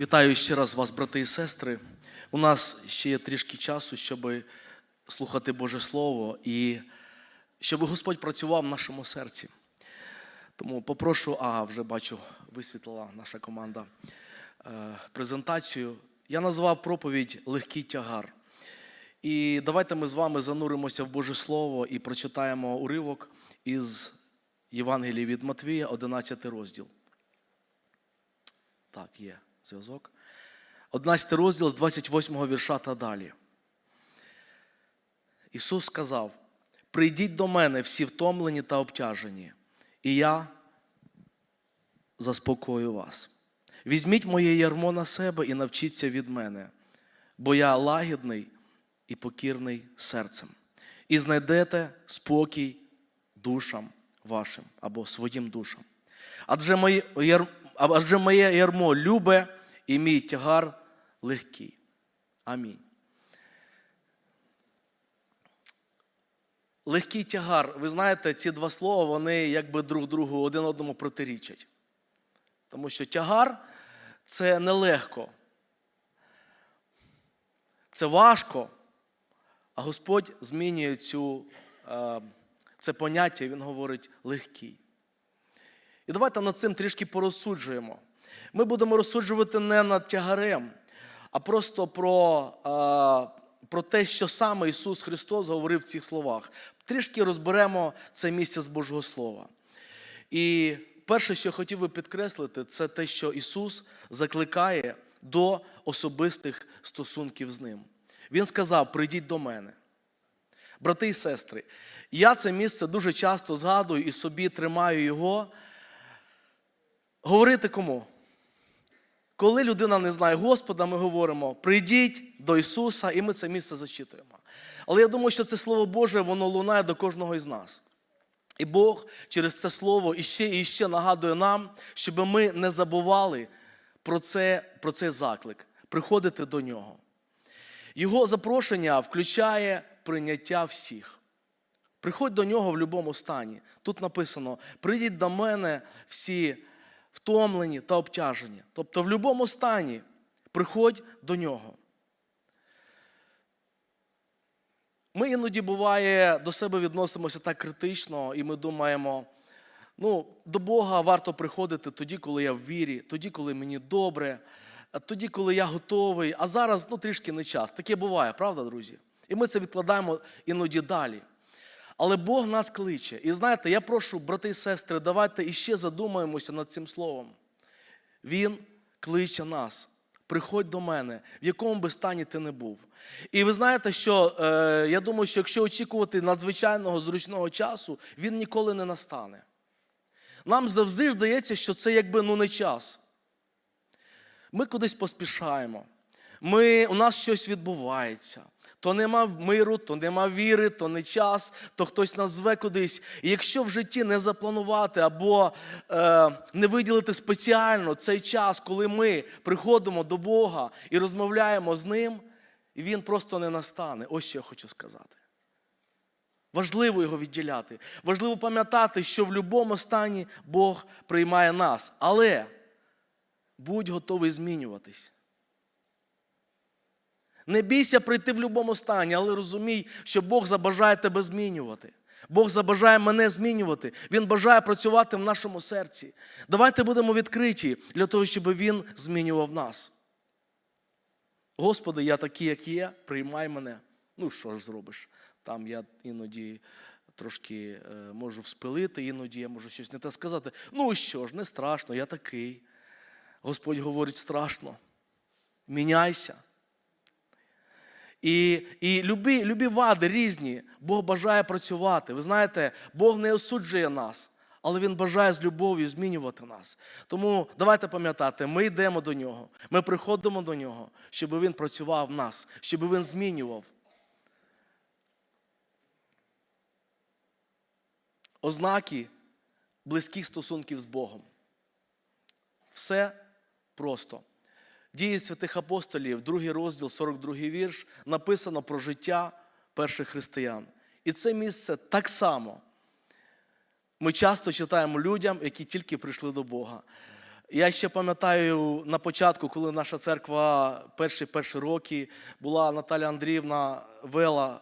Вітаю ще раз вас, брати і сестри. У нас ще є трішки часу, щоб слухати Боже Слово і щоб Господь працював в нашому серці. Тому попрошу, а вже бачу, висвітлила наша команда е, презентацію. Я назвав проповідь Легкий тягар. І давайте ми з вами зануримося в Боже Слово і прочитаємо уривок із Євангелії від Матвія, 11 розділ. Так, є зв'язок. 11 розділ з 28 вірша та далі. Ісус сказав: Прийдіть до мене всі втомлені та обтяжені, і я заспокою вас. Візьміть моє ярмо на себе і навчіться від мене, бо я лагідний і покірний серцем, і знайдете спокій душам вашим або своїм душам. Адже моє, ярмо любе і мій тягар легкий. Амінь. Легкий тягар. Ви знаєте, ці два слова, вони якби друг другу один одному протирічать. Тому що тягар це нелегко. Це важко. А Господь змінює цю, е, це поняття, і Він говорить легкий. І давайте над цим трішки порозсуджуємо. Ми будемо розсуджувати не над тягарем, а просто про, про те, що саме Ісус Христос говорив в цих словах. Трішки розберемо це місце з Божого Слова. І перше, що хотів би підкреслити, це те, що Ісус закликає до особистих стосунків з Ним. Він сказав: прийдіть до мене. Брати і сестри, я це місце дуже часто згадую і собі тримаю його. Говорити кому? Коли людина не знає Господа, ми говоримо: прийдіть до Ісуса, і ми це місце зачитуємо. Але я думаю, що це Слово Боже, воно лунає до кожного із нас. І Бог через це слово іще і ще нагадує нам, щоб ми не забували про, це, про цей заклик, приходити до нього. Його запрошення включає прийняття всіх. Приходь до нього в будь-якому стані. Тут написано: прийдіть до мене всі втомлені та обтяжені. Тобто, в будь-якому стані приходь до нього. Ми іноді буває до себе відносимося так критично, і ми думаємо, ну, до Бога варто приходити тоді, коли я в вірі, тоді, коли мені добре, тоді, коли я готовий, а зараз ну, трішки не час. Таке буває, правда, друзі? І ми це відкладаємо іноді далі. Але Бог нас кличе. І знаєте, я прошу, брати і сестри, давайте іще задумаємося над цим словом. Він кличе нас. Приходь до мене, в якому би стані ти не був. І ви знаєте, що е, я думаю, що якщо очікувати надзвичайного зручного часу, він ніколи не настане. Нам завжди здається, що це якби ну не час. Ми кудись поспішаємо. Ми, У нас щось відбувається. То нема миру, то нема віри, то не час, то хтось нас зве кудись. І якщо в житті не запланувати або е, не виділити спеціально цей час, коли ми приходимо до Бога і розмовляємо з Ним, і Він просто не настане. Ось що я хочу сказати. Важливо його відділяти. Важливо пам'ятати, що в будь-якому стані Бог приймає нас. Але будь готовий змінюватись. Не бійся прийти в будь-якому стані, але розумій, що Бог забажає тебе змінювати. Бог забажає мене змінювати. Він бажає працювати в нашому серці. Давайте будемо відкриті для того, щоб Він змінював нас. Господи, я такий, як є, приймай мене. Ну, що ж зробиш? Там я іноді трошки е, можу вспилити, іноді я можу щось не те сказати. Ну що ж, не страшно, я такий. Господь говорить страшно. Міняйся. І і любі, любі вади різні, Бог бажає працювати. Ви знаєте, Бог не осуджує нас, але Він бажає з любов'ю змінювати нас. Тому давайте пам'ятати, ми йдемо до нього, ми приходимо до нього, щоб Він працював в нас, щоб Він змінював. Ознаки близьких стосунків з Богом. Все просто. Дії святих апостолів, другий розділ, 42 вірш, написано про життя перших християн. І це місце так само. Ми часто читаємо людям, які тільки прийшли до Бога. Я ще пам'ятаю на початку, коли наша церква перші перші роки була Наталя Андріївна вела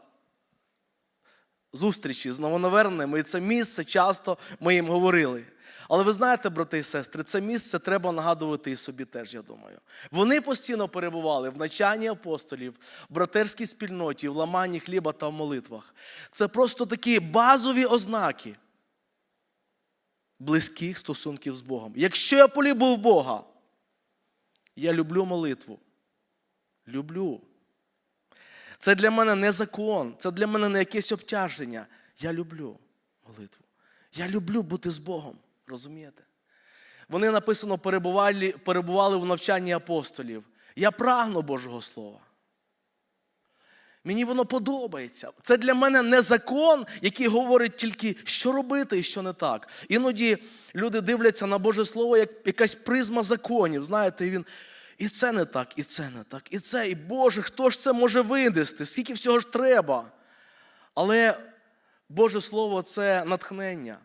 зустрічі з новонаверненими, і це місце часто ми їм говорили. Але ви знаєте, брати і сестри, це місце треба нагадувати і собі теж, я думаю. Вони постійно перебували в навчанні апостолів, в братерській спільноті, в ламанні хліба та в молитвах. Це просто такі базові ознаки близьких стосунків з Богом. Якщо я полюбив Бога, я люблю молитву. Люблю. Це для мене не закон, це для мене не якесь обтяження. Я люблю молитву. Я люблю бути з Богом. Розумієте? Вони написано перебували, перебували в навчанні апостолів. Я прагну Божого Слова. Мені воно подобається. Це для мене не закон, який говорить тільки, що робити і що не так. Іноді люди дивляться на Боже Слово як якась призма законів. Знаєте, він і це не так, і це не так, і це, і Боже, хто ж це може винести? Скільки всього ж треба? Але Боже Слово це натхнення,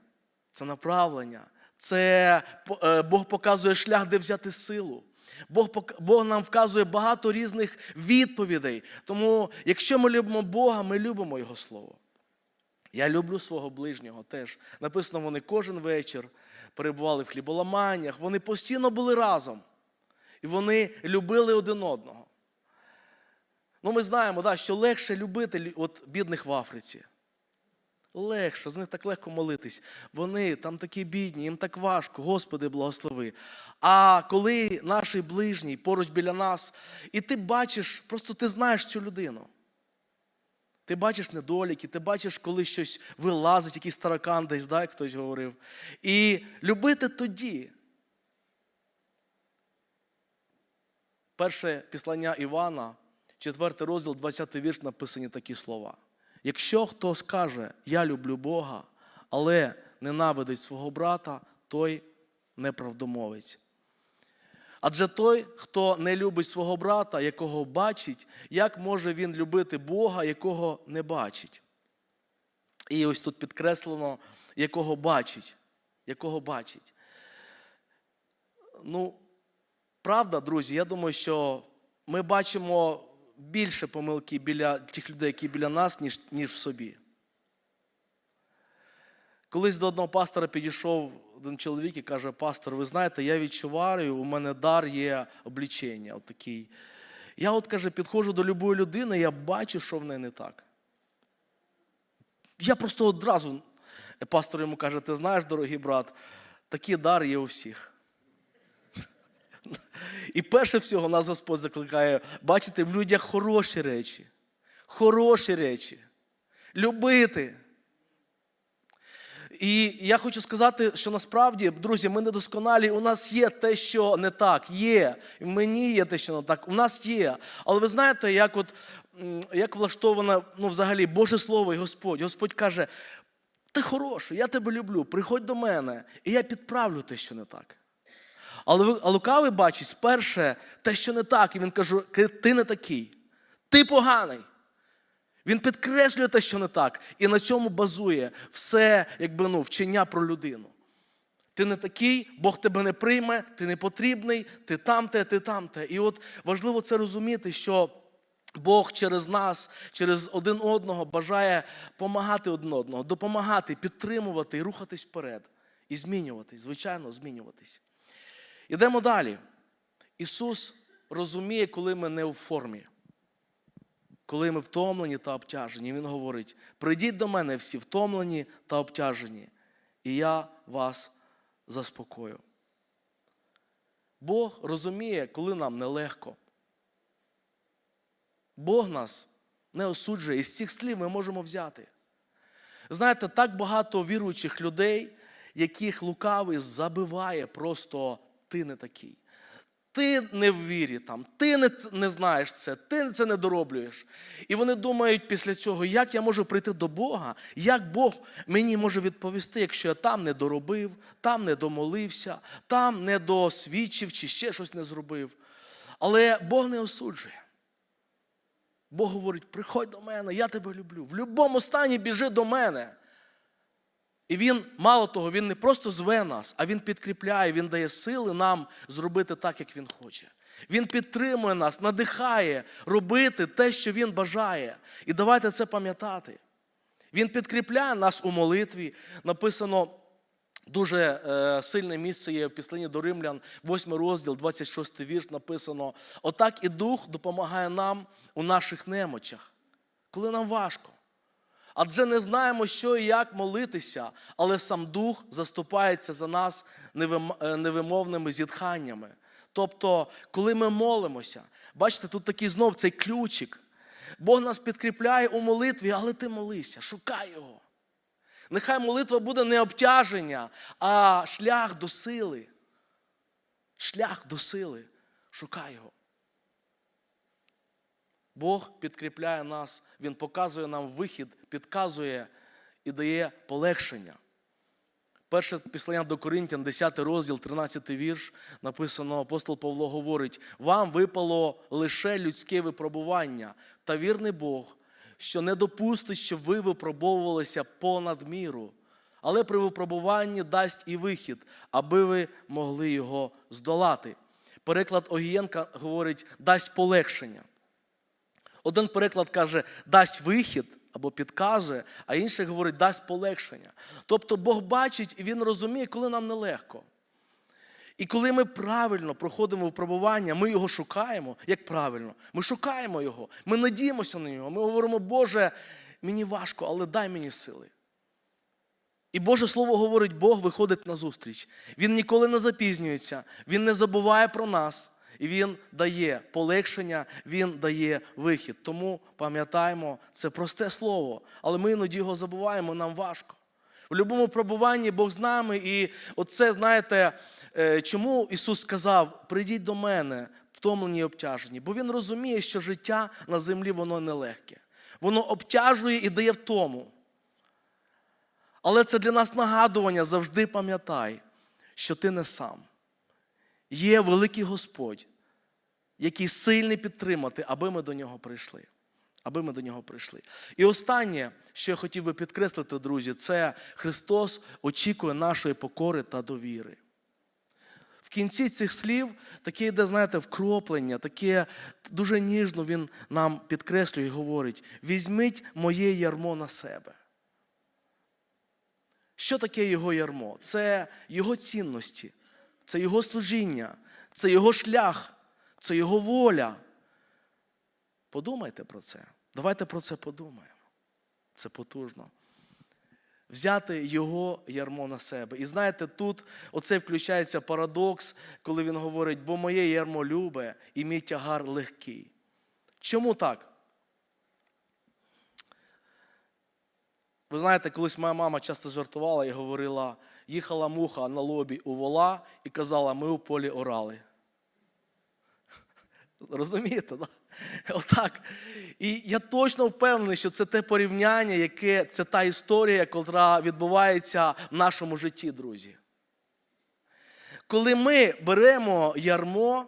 це направлення, це е, Бог показує шлях, де взяти силу. Бог, Бог нам вказує багато різних відповідей. Тому, якщо ми любимо Бога, ми любимо Його Слово. Я люблю свого ближнього теж. Написано, вони кожен вечір перебували в хліболаманнях, вони постійно були разом. І вони любили один одного. Ну, ми знаємо, да, що легше любити от, бідних в Африці. Легше, з них так легко молитись. Вони там такі бідні, їм так важко, Господи, благослови. А коли наш ближній поруч біля нас, і ти бачиш, просто ти знаєш цю людину. Ти бачиш недоліки, ти бачиш, коли щось вилазить, якийсь таракан десь, да, як хтось говорив. І любити тоді. Перше післання Івана, 4 розділ, 20 вірш, написані такі слова. Якщо хто скаже, я люблю Бога, але ненавидить свого брата, той неправдомовець. Адже той, хто не любить свого брата, якого бачить, як може він любити Бога, якого не бачить? І ось тут підкреслено, якого бачить. Якого бачить. Ну, правда, друзі, я думаю, що ми бачимо більше помилки біля тих людей, які біля нас, ніж, ніж в собі. Колись до одного пастора підійшов один чоловік і каже: пастор, ви знаєте, я відчуваю, у мене дар є облічення. От такий. Я от каже, підходжу до любої людини, я бачу, що в неї не так. Я просто одразу, пастор йому каже, ти знаєш, дорогий брат, такий дар є у всіх. І перше всього нас Господь закликає бачити в людях хороші речі. Хороші речі. Любити. І я хочу сказати, що насправді, друзі, ми недосконалі, у нас є те, що не так. Є. І мені є те, що не так. У нас є. Але ви знаєте, як от, як влаштовано ну, взагалі Боже Слово і Господь. Господь каже: ти хороший, я тебе люблю, приходь до мене, і я підправлю те, що не так. Але а лукавий бачить сперше те, що не так, і він каже, ти не такий, ти поганий. Він підкреслює те, що не так, і на цьому базує все якби, ну, вчення про людину. Ти не такий, Бог тебе не прийме, ти не потрібний, ти тамте, ти тамте. І от важливо це розуміти, що Бог через нас, через один одного бажає допомагати один одного, допомагати, підтримувати і рухатись вперед. І змінюватись, звичайно, змінюватись. Ідемо далі. Ісус розуміє, коли ми не в формі, коли ми втомлені та обтяжені. Він говорить: прийдіть до мене всі втомлені та обтяжені, і я вас заспокою. Бог розуміє, коли нам нелегко. Бог нас не осуджує, і з цих слів ми можемо взяти. Знаєте, так багато віруючих людей, яких лукавий забиває просто ти не такий. Ти не в вірі там, ти не, не знаєш це, ти це не дороблюєш. І вони думають після цього, як я можу прийти до Бога, як Бог мені може відповісти, якщо я там не доробив, там не домолився, там не досвідчив чи ще щось не зробив. Але Бог не осуджує. Бог говорить: приходь до мене, я тебе люблю. В будь-якому стані біжи до мене. І він, мало того, він не просто зве нас, а він підкріпляє, він дає сили нам зробити так, як він хоче. Він підтримує нас, надихає робити те, що він бажає. І давайте це пам'ятати. Він підкріпляє нас у молитві. Написано дуже е, сильне місце є в післанні до Римлян, 8 розділ, 26 вірш написано: Отак і Дух допомагає нам у наших немочах, коли нам важко. Адже не знаємо, що і як молитися, але сам Дух заступається за нас е, невимовними зітханнями. Тобто, коли ми молимося, бачите, тут такий знов цей ключик. Бог нас підкріпляє у молитві, але ти молися, шукай його. Нехай молитва буде не обтяження, а шлях до сили. Шлях до сили. Шукай його. Бог підкріпляє нас, Він показує нам вихід, підказує і дає полегшення. Перше післання до Коринтян, 10 розділ, 13 вірш, написано, апостол Павло говорить: вам випало лише людське випробування, та вірний Бог, що не допустить, щоб ви випробовувалися понад міру, але при випробуванні дасть і вихід, аби ви могли його здолати. Переклад Огієнка говорить, дасть полегшення. Один переклад каже, дасть вихід або підказує, а інший говорить, дасть полегшення. Тобто Бог бачить і Він розуміє, коли нам нелегко. І коли ми правильно проходимо випробування, ми його шукаємо, як правильно, ми шукаємо його, ми надіємося на нього. Ми говоримо, Боже, мені важко, але дай мені сили. І Боже Слово говорить, Бог виходить на зустріч. Він ніколи не запізнюється, Він не забуває про нас. І Він дає полегшення, Він дає вихід. Тому пам'ятаємо, це просте слово, але ми іноді його забуваємо, нам важко. В будь-якому пробуванні Бог з нами. І оце, знаєте, е, чому Ісус сказав: прийдіть до мене, втомлені і обтяжені. Бо Він розуміє, що життя на землі воно нелегке. Воно обтяжує і дає втому. Але це для нас нагадування завжди пам'ятай, що ти не сам. Є великий Господь, який сильний підтримати, аби ми до нього прийшли. Аби ми до нього прийшли. І останнє, що я хотів би підкреслити, друзі, це Христос очікує нашої покори та довіри. В кінці цих слів таке йде, знаєте, вкроплення, таке дуже ніжно він нам підкреслює і говорить: візьміть моє ярмо на себе. Що таке його ярмо? Це його цінності, це його служіння, це його шлях, це його воля. Подумайте про це. Давайте про це подумаємо. Це потужно. Взяти його ярмо на себе. І знаєте, тут оце включається парадокс, коли він говорить, бо моє ярмо любе і мій тягар легкий. Чому так? Ви знаєте, колись моя мама часто жартувала і говорила, їхала муха на лобі у вола і казала, ми у полі орали. Розумієте, да? Отак. І я точно впевнений, що це те порівняння, яке це та історія, яка відбувається в нашому житті, друзі. Коли ми беремо ярмо,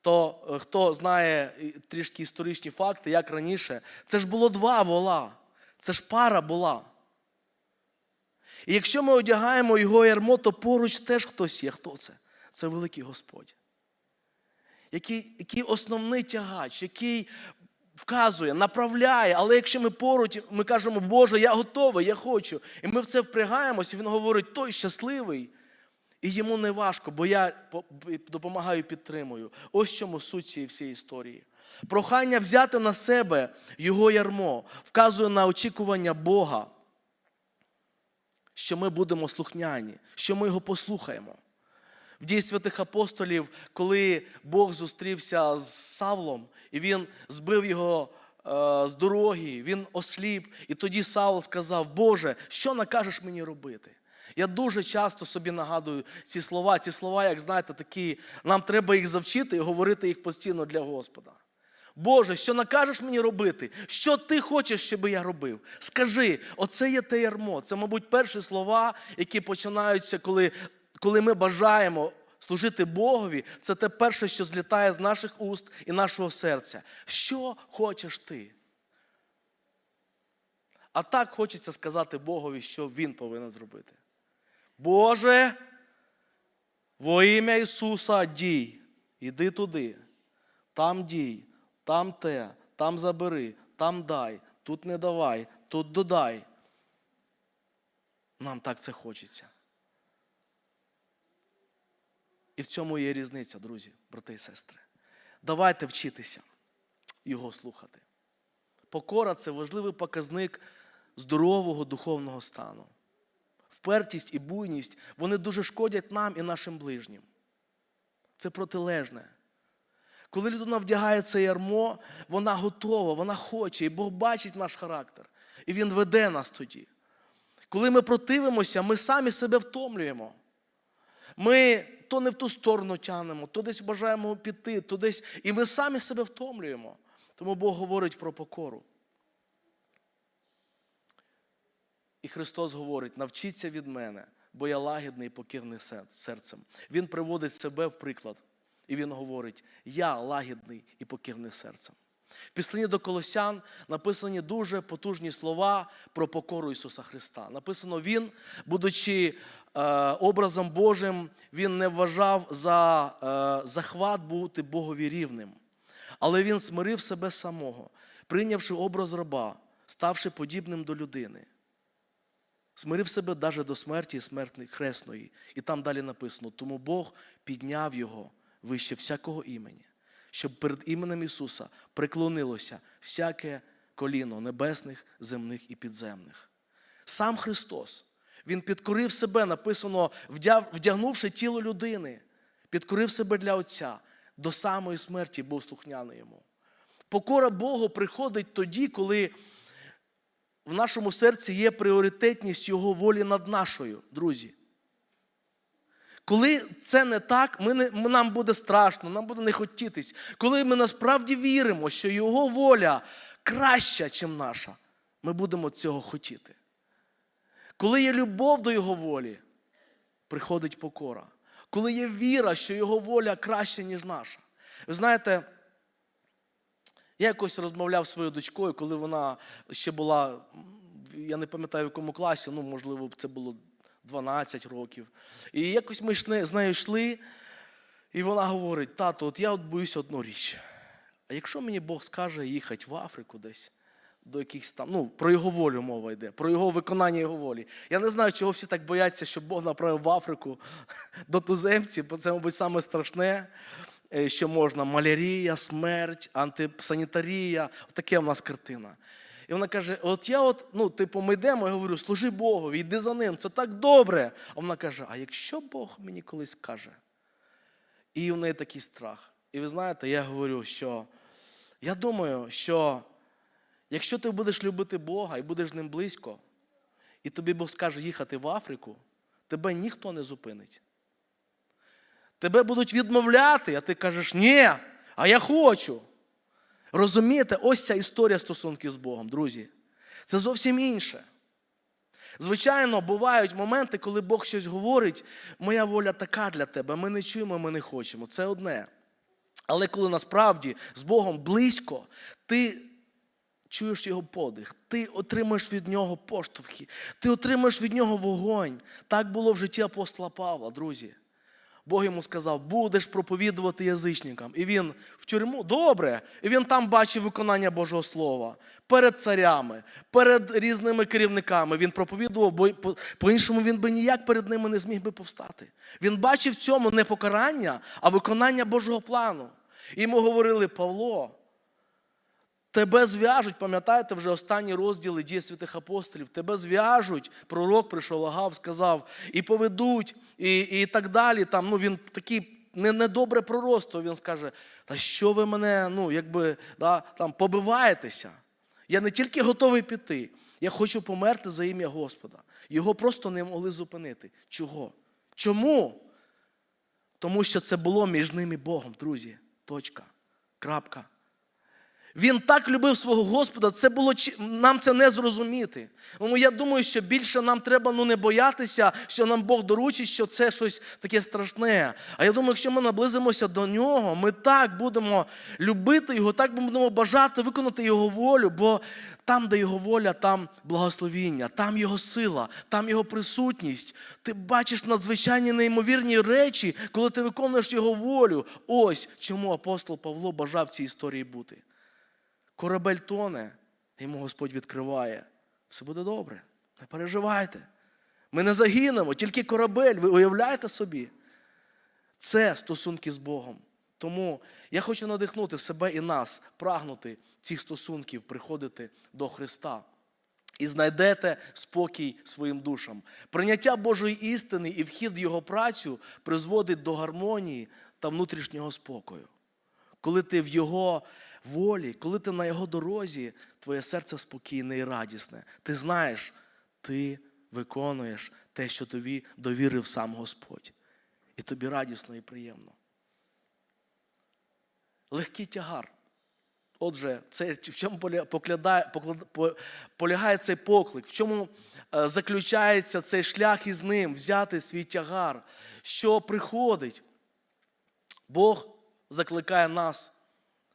то е, хто знає трішки історичні факти, як раніше, це ж було два вола. Це ж пара була. І якщо ми одягаємо його ярмо, то поруч теж хтось є. Хто це? Це великий Господь. Який, який основний тягач, який вказує, направляє. Але якщо ми поруч, ми кажемо, Боже, я готовий, я хочу. І ми в це впрягаємося, він говорить, той щасливий. І йому не важко, бо я допомагаю і підтримую. Ось чому суть цієї всієї історії. Прохання взяти на себе його ярмо вказує на очікування Бога, що ми будемо слухняні, що ми його послухаємо. В дії святих апостолів, коли Бог зустрівся з Савлом, і він збив його е, з дороги, він осліп, і тоді Савл сказав: Боже, що накажеш мені робити? Я дуже часто собі нагадую ці слова. Ці слова, як знаєте, такі, нам треба їх завчити і говорити їх постійно для Господа. Боже, що накажеш мені робити? Що ти хочеш, щоб я робив? Скажи, оце є те ярмо. Це, мабуть, перші слова, які починаються, коли, коли ми бажаємо служити Богові. Це те перше, що злітає з наших уст і нашого серця. Що хочеш ти? А так хочеться сказати Богові, що Він повинен зробити. Боже, во ім'я Ісуса дій, іди туди, там дій, там те, там забери, там дай, тут не давай, тут додай. Нам так це хочеться. І в цьому є різниця, друзі, брати і сестри. Давайте вчитися його слухати. Покора це важливий показник здорового духовного стану. Впертість і буйність вони дуже шкодять нам і нашим ближнім. Це протилежне. Коли людина вдягає це ярмо, вона готова, вона хоче, і Бог бачить наш характер. І Він веде нас тоді. Коли ми противимося, ми самі себе втомлюємо. Ми то не в ту сторону тянемо, то десь бажаємо піти, то десь. І ми самі себе втомлюємо. Тому Бог говорить про покору. І Христос говорить: навчіться від мене, бо я лагідний і покірний серцем. Він приводить себе в приклад. І він говорить: Я лагідний і покірний серцем. В післанні до Колосян написані дуже потужні слова про покору Ісуса Христа. Написано, Він, будучи е, образом Божим, Він не вважав за е, захват бути Богові рівним. Але Він смирив себе самого, прийнявши образ раба, ставши подібним до людини. Смирив себе навіть до смерті і смерти хресної. І там далі написано: тому Бог підняв його вище всякого імені, щоб перед іменем Ісуса преклонилося всяке коліно небесних, земних і підземних. Сам Христос, Він підкорив себе, написано, вдягнувши тіло людини, підкорив себе для Отця, до самої смерті був слухняний йому. Покора Богу приходить тоді, коли в нашому серці є пріоритетність Його волі над нашою, друзі. Коли це не так, ми не, нам буде страшно, нам буде не хотітись. Коли ми насправді віримо, що Його воля краща, ніж наша, ми будемо цього хотіти. Коли є любов до Його волі, приходить покора. Коли є віра, що Його воля краща, ніж наша. Ви знаєте, я якось розмовляв зі своєю дочкою, коли вона ще була, я не пам'ятаю в якому класі, ну, можливо, це було 12 років. І якось ми з нею йшли, і вона говорить: тато, от я от боюсь одну річ. А якщо мені Бог скаже їхати в Африку десь, до якихось там, ну, про його волю мова йде, про його виконання його волі. Я не знаю, чого всі так бояться, щоб Бог направив в Африку до туземців, бо це, мабуть, саме страшне, е, що можна: малярія, смерть, антисанітарія. Таке в нас картина. І вона каже: от я от, ну, типу, ми йдемо, я говорю, служи Богові, йди за ним, це так добре. А вона каже: а якщо Бог мені колись скаже? І в неї такий страх. І ви знаєте, я говорю, що я думаю, що якщо ти будеш любити Бога і будеш з ним близько, і тобі Бог скаже їхати в Африку, тебе ніхто не зупинить. Тебе будуть відмовляти, а ти кажеш, ні, а я хочу. Розумієте, ось ця історія стосунків з Богом, друзі. Це зовсім інше. Звичайно, бувають моменти, коли Бог щось говорить, моя воля така для тебе, ми не чуємо, ми не хочемо. Це одне. Але коли насправді з Богом близько, ти чуєш його подих, ти отримаєш від нього поштовхи, ти отримаєш від нього вогонь. Так було в житті апостола Павла, друзі. Бог йому сказав, будеш проповідувати язичникам. І він в тюрму, добре. І він там бачив виконання Божого Слова перед царями, перед різними керівниками. Він проповідував, бо по- по-іншому він би ніяк перед ними не зміг би повстати. Він бачив в цьому не покарання, а виконання Божого плану. І йому говорили, Павло, Тебе зв'яжуть, пам'ятаєте вже останні розділи дії святих апостолів. Тебе зв'яжуть, пророк прийшов, Агав, сказав, і поведуть, і, і так далі. Там, ну, він такий не, недобре пророцтво. Він скаже: Та що ви мене, ну, якби, да, там, побиваєтеся? Я не тільки готовий піти, я хочу померти за ім'я Господа. Його просто не могли зупинити. Чого? Чому? Тому що це було між ним і Богом, друзі. Точка. Крапка. Він так любив свого Господа, це було нам це не зрозуміти. Тому я думаю, що більше нам треба ну, не боятися, що нам Бог доручить, що це щось таке страшне. А я думаю, якщо ми наблизимося до нього, ми так будемо любити його, так будемо бажати виконати його волю, бо там, де його воля, там благословіння, там його сила, там його присутність. Ти бачиш надзвичайні неймовірні речі, коли ти виконуєш його волю. Ось чому апостол Павло бажав цій історії бути. Корабель тоне, йому Господь відкриває. Все буде добре. Не переживайте. Ми не загинемо, тільки корабель. Ви уявляєте собі? Це стосунки з Богом. Тому я хочу надихнути себе і нас, прагнути цих стосунків, приходити до Христа. І знайдете спокій своїм душам. Прийняття Божої істини і вхід в Його працю призводить до гармонії та внутрішнього спокою. Коли ти в Його волі, коли ти на Його дорозі, твоє серце спокійне і радісне. Ти знаєш, ти виконуєш те, що тобі довірив сам Господь. І тобі радісно і приємно. Легкий тягар. Отже, це, в чому полягає цей поклик, в чому е, заключається цей шлях із ним, взяти свій тягар, що приходить. Бог закликає нас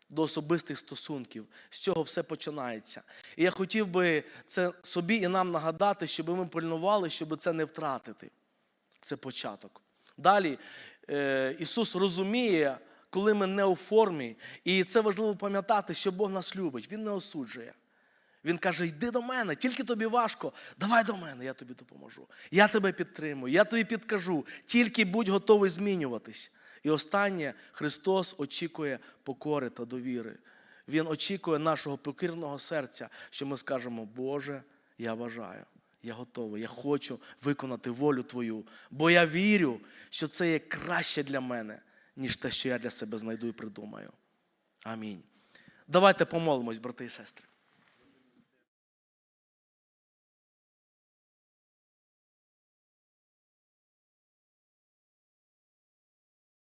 до особистих стосунків. З цього все починається. І я хотів би це собі і нам нагадати, щоб ми пильнували, щоб це не втратити. Це початок. Далі е, Ісус розуміє, коли ми не у формі, і це важливо пам'ятати, що Бог нас любить. Він не осуджує. Він каже: йди до мене, тільки тобі важко. Давай до мене, я тобі допоможу. Я тебе підтримую, я тобі підкажу. Тільки будь готовий змінюватись. І останнє, Христос очікує покори та довіри. Він очікує нашого покірного серця, що ми скажемо, Боже, я бажаю, я готовий, я хочу виконати волю Твою, бо я вірю, що це є краще для мене, ніж те, що я для себе знайду і придумаю. Амінь. Давайте помолимось, брати і сестри.